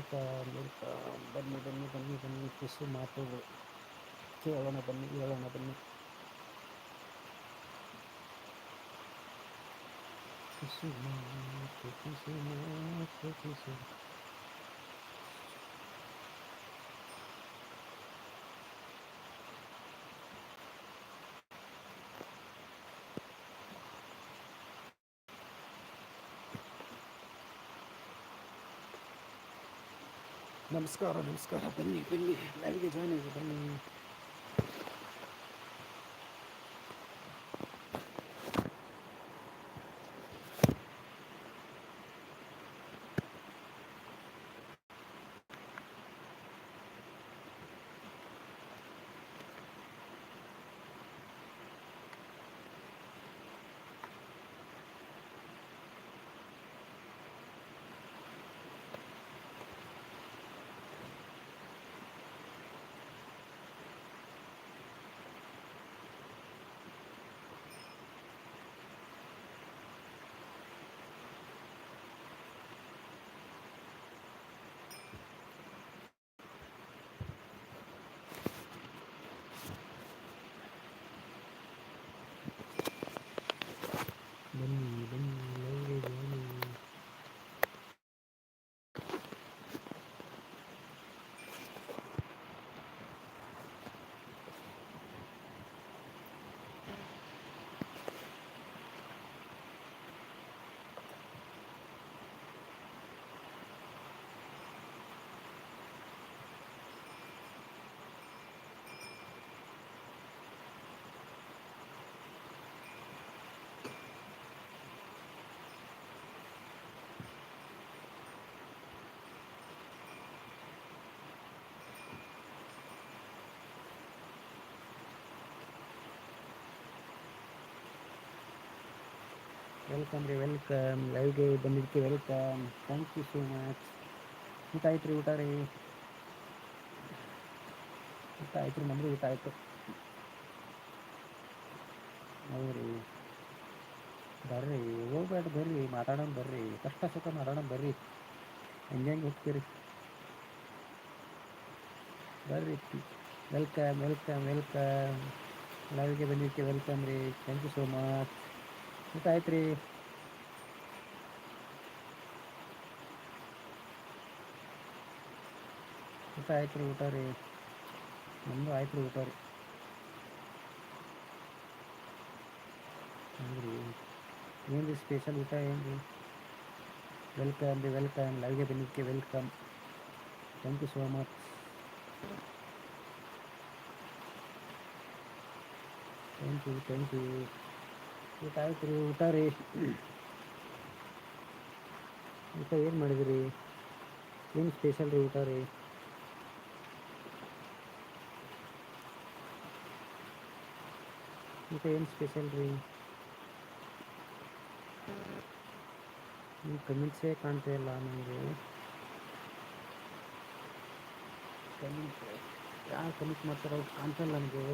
Welcome welcome ಬನ್ನಿ ಬನ್ನಿ ಬನ್ನಿ ಬನ್ನಿ ಪಿಸು ಮಾತುಗಳು. ಕೇಳೋಣ ಬನ್ನಿ, ಹೇಳೋಣ ಬನ್ನಿ. ಪಿಸು ಮಾತು ಪಿಸು ಮಾತು ಪಿಸು ನಮಸ್ಕಾರ ನಮಸ್ಕಾರ ಬನ್ನಿ ಬನ್ನಿ ಲೈವ್ಗೆ ಜಾಯ್ನ್ ಆಗಿ ಬನ್ನಿ ಬನ್ನಿ ಬನ್ನಿ ಲೈವ್ಗೆ ಜಾಯ್ನ್ ಆಗಿ ವೆಲ್ಕಮ್ ರೀ ವೆಲ್ಕಮ್ ಲೈವ್ಗೆ ಬಂದಿದ್ದಕ್ಕೆ welcome thank you so much ಊಟ ಆಯ್ತು ರೀ, ಊಟ ರೀ. ಊಟ ಆಯ್ತು ರೀ ನಮ್ಮದು ಊಟ ಆಯಿತು. ಹೌದ್ರಿ ಬರ್ರಿ, ಹೋಗ್ಬೇಡ, ಬರ್ರಿ. ಮಾತಾಡೋಣ ಬರ್ರಿ. ಕಷ್ಟ ಸುಖ ಮಾತಾಡೋಣ ಬರ್ರಿ. ಹೆಂಗೆ ಹೆಂಗೆ ಹೋಗ್ತೀರಿ. ಬರ್ರಿ ವೆಲ್ಕಮ್ ವೆಲ್ಕಮ್ ವೆಲ್ಕಮ್ ಲೈವ್ಗೆ ಬಂದಿದ್ದಕ್ಕೆ ವೆಲ್ಕಮ್ ರೀ. ಥ್ಯಾಂಕ್ ಯು ಸೋ ಮಚ್ ಊಟ ಆಯ್ತು ರೀ ಊಟ ಆಯ್ತು ರೀ ಊಟ ರೀ ನಮ್ಮದು ಆಯ್ತು ರೀ ಊಟ ರೀ ಹೌದ್ರಿ ಏನು ರೀ ಸ್ಪೆಷಲ್ ಊಟ ಏನು ರೀ ವೆಲ್ಕಮ್ ರೀ ವೆಲ್ಕಮ್ ಲೈವ್ಗೆ ಬಂದಿದ್ದಕ್ಕೆ welcome thank you so much thank you thank you ಊಟ ಆಯ್ತು ರೀ, ಊಟ ರೀ. ಊಟ ಏನು ಮಾಡಿದ್ರಿ? ಏನು ಸ್ಪೆಷಲ್ ರೀ ಊಟ ರೀ? ಊಟ ಏನು ಸ್ಪೆಷಲ್ ರೀ? ನಿಮ್ಮ ಕಮೆಂಟ್ಸೇ ಕಾಣ್ತಾ ಇಲ್ಲ ನನಗೆ ಕಮೆಂಟ್ಸ್ ಯಾರು ಕಮೆಂಟ್ ಮಾಡ್ತಾರೋ ಕಾಣ್ತಾ ಇಲ್ಲ ನನಗೆ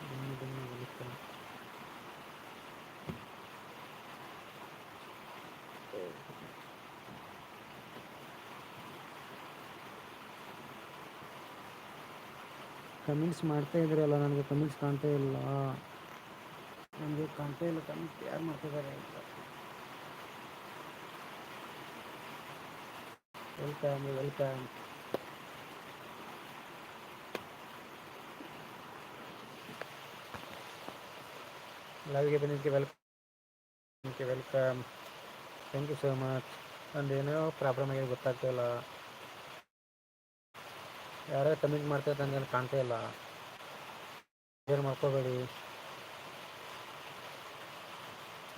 ಬನ್ನಿ ಬನ್ನಿ ವೆಲ್ಕಮ್ ಕಮೆಂಟ್ಸ್ ಮಾಡ್ತಾ ಇದ್ರಲ್ಲ, ನನಗೆ ಕಮೆಂಟ್ಸ್ ಕಾಣ್ತಾ ಇಲ್ಲ. ನನಗೆ ಕಾಣ್ತಾ ಇಲ್ಲ ಕಮೆಂಟ್ಸ್ ಯಾರು ಮಾಡ್ತಿದ್ದಾರೆ ಅಂತ. ವೆಲ್ಕಮ್ ವೆಲ್ಕಮ್ ಲವ್ಗೆ ಬಂದಿದ್ದಕ್ಕೆ welcome welcome thank you so much ಏನೋ ಪ್ರಾಬ್ಲಮ್ ಆಗಿದೆ ಗೊತ್ತಾಗ್ತಾ ಇಲ್ಲ. ಯಾರೋ ಕಮೆಂಟ್ ಮಾಡ್ತಾ ನನಗೆ ಕಾಣ್ತಾ ಇಲ್ಲ. ಶೇರ್ ಮಾಡ್ಕೋಬೇಡಿ.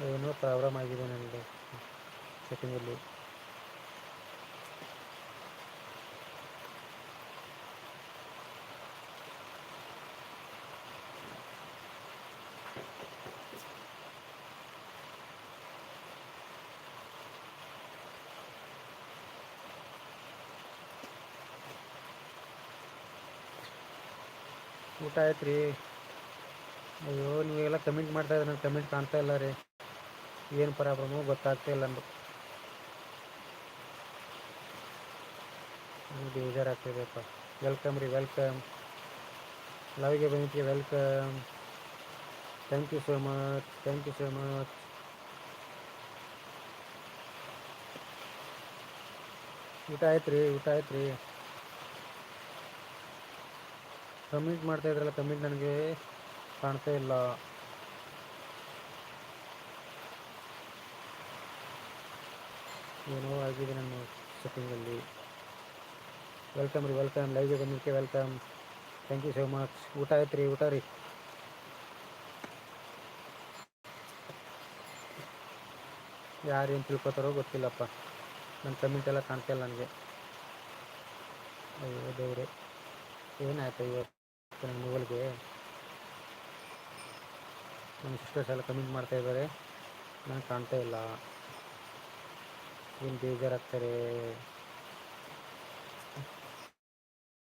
ಏನೋ ಪ್ರಾಬ್ಲಮ್ ಆಗಿದೆ ನನಗೆ. ಸೆಟ್ಟಿಂಗಲ್ಲಿ ಊಟ ಆಯ್ತು ರೀ. ಅಯ್ಯೋ, ನೀವೆಲ್ಲ ಕಮೆಂಟ್ ಮಾಡ್ತಾ ಇದ್ರೆ ನನಗೆ ಕಮೆಂಟ್ ಕಾಣ್ತಾ ಇಲ್ಲ ರೀ. ಏನು ಪ್ರಾಬ್ಲಮು ಗೊತ್ತಾಗ್ತಾ ಇಲ್ಲ ಅಂದು ಬೇಜಾರಾಗ್ತಿದೆಯಪ್ಪ ವೆಲ್ಕಮ್ ರೀ ವೆಲ್ಕಮ್ ಲವ್ಗೆ ಬಂದಿದ್ದೀವಿ welcome thank you so much thank you so much ಊಟ ಆಯ್ತು ರೀ, ಊಟ ಆಯ್ತು ರೀ. ಕಮೆಂಟ್ ಮಾಡ್ತಾ ಇದ್ರಲ್ಲ ಕಮೆಂಟ್ ನನಗೆ ಕಾಣ್ತಾ ಇಲ್ಲ. ಏನೋ ಆಗಿದೆ ನನ್ನ ಸೆಟ್ಟಿಂಗಲ್ಲಿ ವೆಲ್ಕಮ್ ರೀ ವೆಲ್ಕಮ್ ಲೈವ್ಗೆ ಬಂದಿದ್ದಕ್ಕೆ welcome thank you so much ಊಟ ಆಯ್ತು ರೀ, ಊಟ ರೀ. ಯಾರು ಏನು ತಿಳ್ಕೊತಾರೋ ಗೊತ್ತಿಲ್ಲಪ್ಪ. ನನ್ನ ಕಮೆಂಟ್ ಎಲ್ಲ ಕಾಣ್ತಾ ಇಲ್ಲ ನನಗೆ. ಅಯ್ಯೋ, ದೇವ್ರೆ. ಏನಾಯ್ತು ಇವತ್ತು? ನನ್ನ ಮೊಬೈಲ್ಗೆ ನನ್ನ ಸಿಸ್ಟರ್ಸ್ ಎಲ್ಲ ಕಮೆಂಟ್ ಮಾಡ್ತಾ ಇದ್ದಾರೆ. ನಾನು ಕಾಣ್ತಾ ಇಲ್ಲ. ಏನು ಬೇಜಾರಾಗ್ತಾರೆ.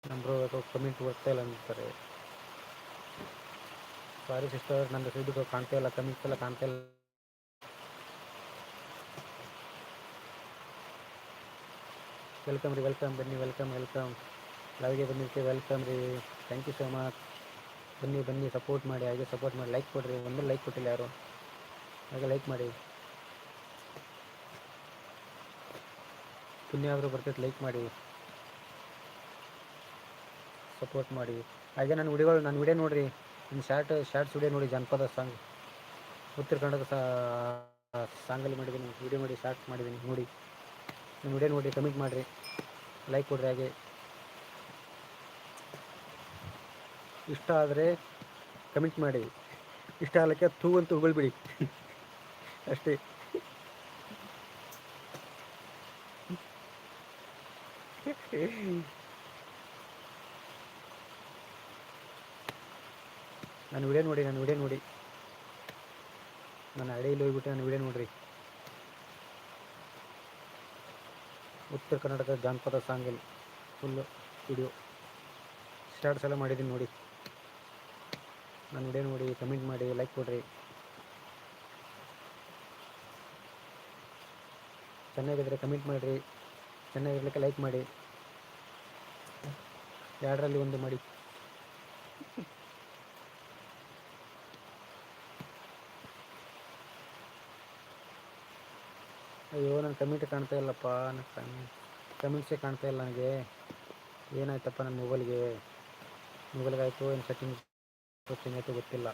ನಮ್ಮ ಬ್ರೋ ಕಮೆಂಟ್ ಬರ್ತಾ ಇಲ್ಲ ಅಂತಾರೆ. ಸಾರಿ ಸಿಸ್ಟರ್ ನನ್ನ ಇದು ಕಾಣ್ತಾ ಇಲ್ಲ ಕಮೆಂಟ್ಸ್ ಎಲ್ಲ ಕಾಣ್ತಾ ಇಲ್ಲ. ವೆಲ್ಕಮ್ ರೀ ವೆಲ್ಕಮ್ ಬನ್ನಿ ವೆಲ್ಕಮ್ ವೆಲ್ಕಮ್ ಲವ್ಗೆ ಬಂದಿದ್ದಕ್ಕೆ ವೆಲ್ಕಮ್ ರೀ. ಥ್ಯಾಂಕ್ ಯು ಸೋ ಮಚ್ ಬನ್ನಿ ಬನ್ನಿ ಸಪೋರ್ಟ್ ಮಾಡಿ, ಹಾಗೆ ಸಪೋರ್ಟ್ ಮಾಡಿ ಲೈಕ್ ಕೊಡಿರಿ. ಒಂದು ಲೈಕ್ ಕೊಟ್ಟಿಲ್ಲ ಯಾರು? ಹಾಗೆ ಲೈಕ್ ಮಾಡಿ. ಪುಣ್ಯ ಆದರೂ ಬರ್ತೈತೆ ಲೈಕ್ ಮಾಡಿ. ಸಪೋರ್ಟ್ ಮಾಡಿ. ಹಾಗೆ ನನ್ನ ವಿಡಿಯೋಗಳು, ನನ್ನ ವಿಡಿಯೋ ನೋಡಿರಿ. ನಿಮ್ಮ ಶಾರ್ಟ್ ಶಾರ್ಟ್ಸ್ ವಿಡಿಯೋ ನೋಡಿ, ಜನಪದ ಸಾಂಗ್ ಉತ್ತರ ಕನ್ನಡದ ಸಾಂಗಲ್ಲಿ ಮಾಡಿದ್ದೀನಿ. ವಿಡಿಯೋ ಮಾಡಿ ಶಾರ್ಟ್ ಮಾಡಿದ್ದೀನಿ. ನೋಡಿ. ನನ್ನ ವಿಡಿಯೋ ನೋಡಿ ಕಮೆಂಟ್ ಮಾಡಿರಿ. ಲೈಕ್ ಕೊಡಿರಿ ಹಾಗೆ. ಇಷ್ಟ ಆದರೆ ಕಮೆಂಟ್ ಮಾಡಿ. ಇಷ್ಟ ಆಗಲಿಕ್ಕೆ ತೂ ಅಂತ ಉಗಳ್ಬಿಡಿ. ಅಷ್ಟೇ. ನಾನು ವಿಡಿಯೋ ನೋಡಿ ನಾನು ವಿಡಿಯೋ ನೋಡಿ. ನನ್ನ ಅಡಿಯಲ್ಲಿ ಹೋಗ್ಬಿಟ್ಟು ನಾನು ವಿಡಿಯೋ ನೋಡ್ರಿ. ಉತ್ತರ ಕರ್ನಾಟಕ ಜಾನಪದ ಸಾಂಗಲ್ಲಿ ಫುಲ್ಲು ವಿಡಿಯೋ ಸ್ಟಾರ್ಟ್ಸ್ ಎಲ್ಲ ಮಾಡಿದ್ದೀನಿ ನೋಡಿ. ನನ್ನ ವಿಡಿಯೋ ನೋಡಿ ಕಮೆಂಟ್ ಮಾಡಿ ಲೈಕ್ ಕೊಡ್ರಿ. ಚೆನ್ನಾಗಿದ್ರೆ ಕಮೆಂಟ್ ಮಾಡಿರಿ. ಚೆನ್ನಾಗಿರ್ಲಿಕ್ಕೆ ಲೈಕ್ ಮಾಡಿ. ಎರಡರಲ್ಲಿ ಒಂದು ಮಾಡಿ. ಅಯ್ಯೋ ನನ್ನ ಕಮೆಂಟ್ ಕಾಣ್ತಾ ಇಲ್ಲಪ್ಪ. ನನ್ನ ಕಮೆಂಟ್ಸೇ ಕಾಣ್ತಾ ಇಲ್ಲ ನನಗೆ. ಏನಾಯ್ತಪ್ಪ ನನ್ನ ಮೊಬೈಲ್ಗೆ ಮೊಬೈಲ್ಗೆ ಆಯಿತು ಏನು ಸೆಟ್ಟಿಂಗ್ ಆಯಿತು ಗೊತ್ತಿಲ್ಲ.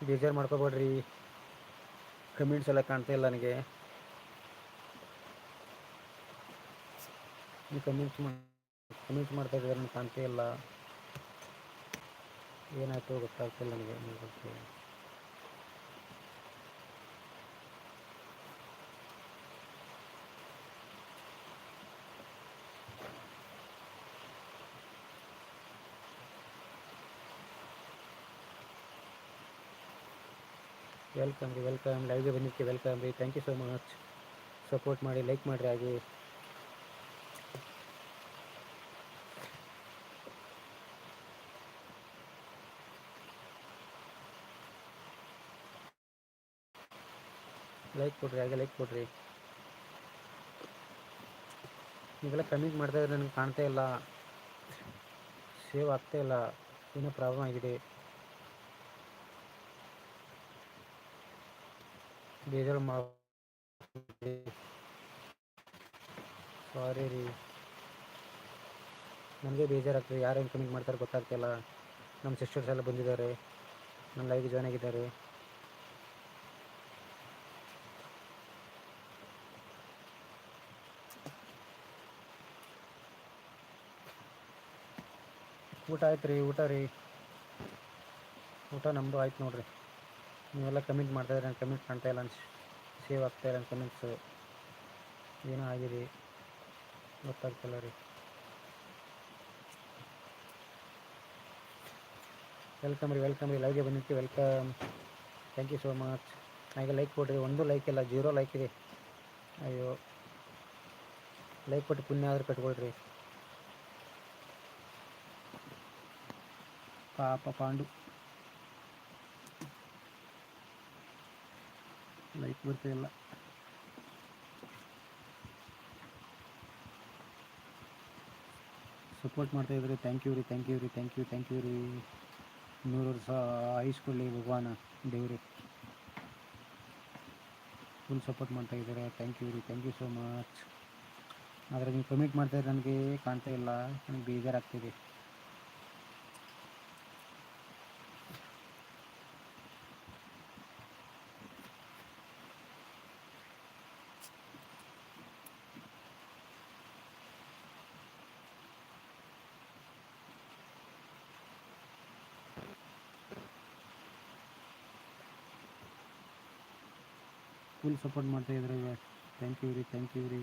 ಬೇಜಾರು ಮಾಡ್ಕೋಬೇಡ್ರಿ. ಕಮೆಂಟ್ಸ್ ಎಲ್ಲ ಕಾಣ್ತಾ ಇಲ್ಲ ನನಗೆ. ನೀವು ಕಮೆಂಟ್ಸ್ ಕಮೆಂಟ್ಸ್ ಮಾಡ್ತಾ ಇದ್ದಾರೆ ನನಗೆ ಕಾಣ್ತಾ ಇಲ್ಲ. ಏನಾಯಿತು ಗೊತ್ತಾಗ್ತಿಲ್ಲ ನನಗೆ ವೆಲ್ಕಮ್ ರೀ ವೆಲ್ಕಮ್ ಲೈವ್ಗೆ ಬಂದಿದ್ದಕ್ಕೆ ವೆಲ್ಕಮ್ ರೀ. Thank you so much support ಮಾಡಿ ಲೈಕ್ ಮಾಡಿರಿ ಹಾಗೆ. ಲೈಕ್ ಕೊಡ್ರಿ ಹಾಗೆ ಲೈಕ್ ಕೊಡ್ರಿ. ನೀವೆಲ್ಲ ಮಾಡ್ತಾ ಇದ್ರೆ ನನಗೆ ಕಾಣ್ತಾ ಇಲ್ಲ. ಸೇವ್ ಆಗ್ತಾ ಇಲ್ಲ. ಏನೋ ಪ್ರಾಬ್ಲಮ್ ಆಗಿದೆ. ಬೇಜಾರು ಮಾಡಿ ಸಾರಿ ರೀ. ನನಗೆ ಬೇಜಾರಾಗ್ತದೆ. ಏನು ಕಮೆಂಟ್ ಮಾಡ್ತಾರೆ ಗೊತ್ತಾಗ್ತಿಲ್ಲ ನಮ್ಮ ಸಿಸ್ಟರ್ಸ್ ಎಲ್ಲ ಬಂದಿದ್ದಾರೆ. ನನ್ನ ಲೈಫ್ ಜಾಯ್ನ್ ಆಗಿದ್ದಾರೆ. ಊಟ ಆಯ್ತು ರೀ, ಊಟ ರೀ. ಊಟ ನಮ್ಮದು ಆಯ್ತು ನೋಡ್ರಿ. ನೀವೆಲ್ಲ ಕಮೆಂಟ್ ಮಾಡ್ತಾಯಿದ್ರೆ ನಾನು ಕಮೆಂಟ್ ಕಾಣ್ತಾ ಇಲ್ಲ ಅನ್ಸಿ, ಸೇವ್ ಆಗ್ತಾ ಇಲ್ಲ ಕಮೆಂಟ್ಸು. ಏನೋ ಆಗಿದೆ. ಗೊತ್ತಾಗ್ತಿಲ್ಲ ರೀ. ವೆಲ್ಕಮ್ ರೀ ವೆಲ್ಕಮ್ ರೀ. ಲೈವ್ಗೆ ಬಂದಿತ್ತು welcome thank you so much ಹಾಗೆ ಲೈಕ್ ಕೊಟ್ಟಿದೆ ಒಂದು ಲೈಕ್ ಇಲ್ಲ ಜೀರೋ ಲೈಕ್ ಇದೆ. ಅಯ್ಯೋ. ಲೈಕ್ ಕೊಟ್ಟು ಪುಣ್ಯ ಆದರೂ ಕಟ್ಕೊಳ್ರಿ. ಪಾಪ ಪಾಂಡು. ಲೈಕ್ ಬರ್ತಾ ಇಲ್ಲ. ಸಪೋರ್ಟ್ ಮಾಡ್ತಾ ಇದ್ರಿ. ಥ್ಯಾಂಕ್ ಯು ರೀ ಥ್ಯಾಂಕ್ ಯು ರೀ ಥ್ಯಾಂಕ್ ಯು ಥ್ಯಾಂಕ್ ಯು ರೀ. ನೂರು ವರ್ಷ ಆಯುಷ್ಕೊಳ್ಳಿ ಭಗವಾನ, ದೇವ್ರಿ. ಫುಲ್ ಸಪೋರ್ಟ್ ಮಾಡ್ತಾ ಇದ್ದಾರೆ. ಥ್ಯಾಂಕ್ ಯು ರೀ ಥ್ಯಾಂಕ್ ಯು ಸೋ ಮಚ್ ಆದರೆ ನೀವು ಕಮಿಟ್ ಮಾಡ್ತಾ ಇದ್ರೆ ನನಗೆ ಕಾಣ್ತಾ ಇಲ್ಲ. ನನಗೆ ಬೇಜಾರಾಗ್ತಿದೆ. ಫುಲ್ ಸಪೋರ್ಟ್ ಮಾಡ್ತಾ ಇದ್ದಾರೆ. ಥ್ಯಾಂಕ್ ಯು ರೀ ಥ್ಯಾಂಕ್ ಯು ರೀ.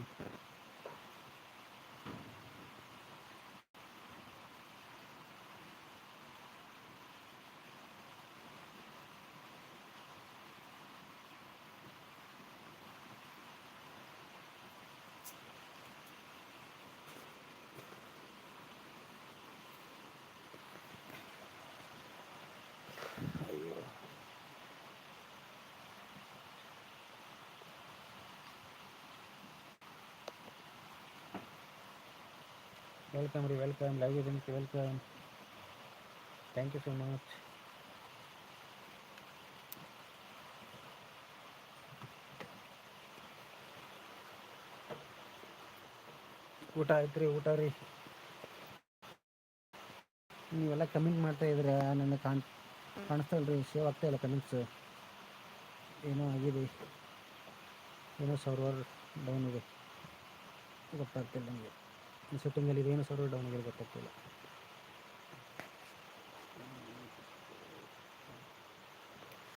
ವೆಲ್ಕಮ್ ರೀ ವೆಲ್ಕಮ್ ಲೈವ್ ಇದಕ್ಕೆ welcome thank you so much ಊಟ ಆಯ್ತು ರೀ ಊಟ ರೀ. ನೀವೆಲ್ಲ ಕಮೆಂಟ್ ಮಾಡ್ತಾ ಇದ್ರೆ ನನ್ನ ಕಾಣ್ ಕಾಣಿಸ್ತಾ ಇಲ್ಲ ರೀ ಸೇವ್ ಆಗ್ತಾ ಇಲ್ಲ ಕಮೆಂಟ್ಸ್ ಏನೋ ಆಗಿದೆ. ಏನೋ ಸರ್ವರ್ ಡೌನ್ ಇದೆ. ಗೊತ್ತಾಗ್ತಿಲ್ಲ ನನಗೆ ಸೆಟ್ಟಿಂಗಲ್ಲಿ ಇದೇನು ಸರ್ವರ್ ಡೌನ್ ಆಗಿರೋ ಗೊತ್ತಾಗ್ತಿಲ್ಲ